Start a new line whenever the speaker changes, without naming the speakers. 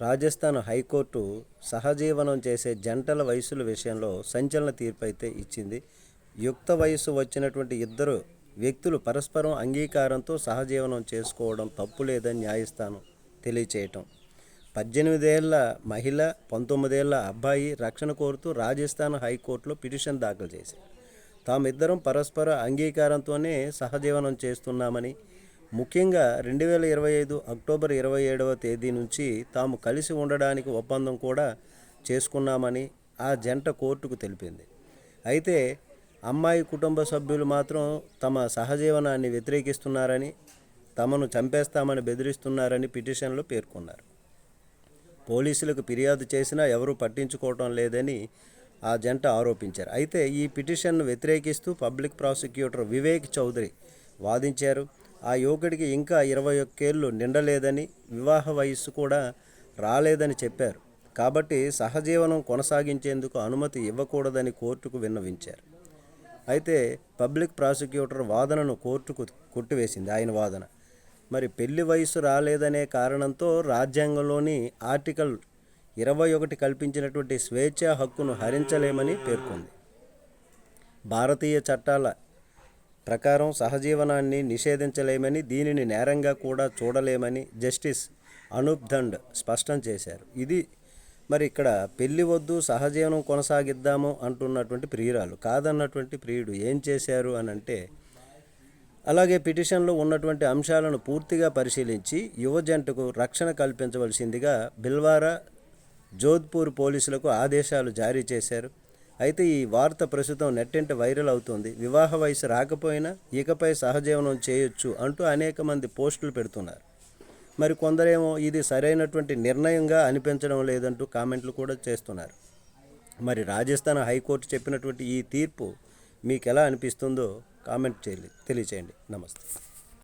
Rajasthan high court సహజీవనం చేసే జంటల వయసుల విషయంలో సంచలన తీర్పు అయితే ఇచ్చింది. యుక్త వయసు వచ్చినటువంటి ఇద్దరు వ్యక్తులు పరస్పరం అంగీకారంతో సహజీవనం చేసుకోవడం తప్పు లేదని న్యాయస్థానం తెలియచేయటం. పద్దెనిమిదేళ్ళ మహిళ పంతొమ్మిదేళ్ళ అబ్బాయి రక్షణ కోరుతూ రాజస్థాన్ హైకోర్టులో పిటిషన్ దాఖలు చేశారు తామిద్దరం పరస్పర అంగీకారంతోనే సహజీవనం చేస్తున్నామని ముఖ్యంగా రెండు వేల ఇరవై ఐదు అక్టోబర్ ఇరవై ఏడవ తేదీ నుంచి తాము కలిసి ఉండడానికి ఒప్పందం కూడా చేసుకున్నామని ఆ జంట కోర్టుకు తెలిపింది. అయితే అమ్మాయి కుటుంబ సభ్యులు మాత్రం తమ సహజీవనాన్ని వ్యతిరేకిస్తున్నారని తమను చంపేస్తామని బెదిరిస్తున్నారని పిటిషన్లో పేర్కొన్నారు. పోలీసులకు ఫిర్యాదు చేసినా ఎవరూ పట్టించుకోవటం లేదని ఆ జంట ఆరోపించారు. అయితే ఈ పిటిషన్ను వ్యతిరేకిస్తూ పబ్లిక్ ప్రాసిక్యూటర్ వివేక్ చౌదరి వాదించారు. ఆ యువకుడికి ఇంకా ఇరవై ఒక్కేళ్ళు నిండలేదని వివాహ వయస్సు కూడా రాలేదని చెప్పారు. కాబట్టి సహజీవనం కొనసాగించేందుకు అనుమతి ఇవ్వకూడదని కోర్టుకు విన్నవించారు. అయితే పబ్లిక్ ప్రాసిక్యూటర్ వాదనను కోర్టుకు కొట్టివేసింది ఆయన వాదన. మరి పెళ్ళి వయసు రాలేదనే కారణంతో రాజ్యాంగంలోని ఆర్టికల్ ఇరవై ఒకటి కల్పించినటువంటి స్వేచ్ఛా హక్కును హరించలేమని పేర్కొంది. భారతీయ చట్టాల ప్రకారం సహజీవనాన్ని నిషేధించలేమని దీనిని నేరంగా కూడా చూడలేమని జస్టిస్ అనూప్ దండ్ స్పష్టం చేశారు. ఇది మరి ఇక్కడ పెళ్ళి వద్దు సహజీవనం కొనసాగిద్దాము అంటున్నటువంటి ప్రియురాలు. కాదన్నటువంటి ప్రియుడు ఏం చేశారు అని అంటే అలాగే పిటిషన్లో ఉన్నటువంటి అంశాలను పూర్తిగా పరిశీలించి యువ జంటకు రక్షణ కల్పించవలసిందిగా బిల్వారా జోధ్పూర్ పోలీసులకు ఆదేశాలు జారీ చేశారు. అయితే ఈ వార్త ప్రస్తుతం నెట్టింట వైరల్ అవుతుంది. వివాహ వయసు రాకపోయినా ఇకపై సహజీవనం చేయొచ్చు అంటూ అనేక మంది పోస్టులు పెడుతున్నారు. మరి కొందరేమో ఇది సరైనటువంటి నిర్ణయంగా అనిపించడం లేదంటూ కామెంట్లు కూడా చేస్తున్నారు. మరి రాజస్థాన్ హైకోర్టు చెప్పినటువంటి ఈ తీర్పు మీకు ఎలా అనిపిస్తుందో కామెంట్ చేయాలి తెలియచేయండి. నమస్తే.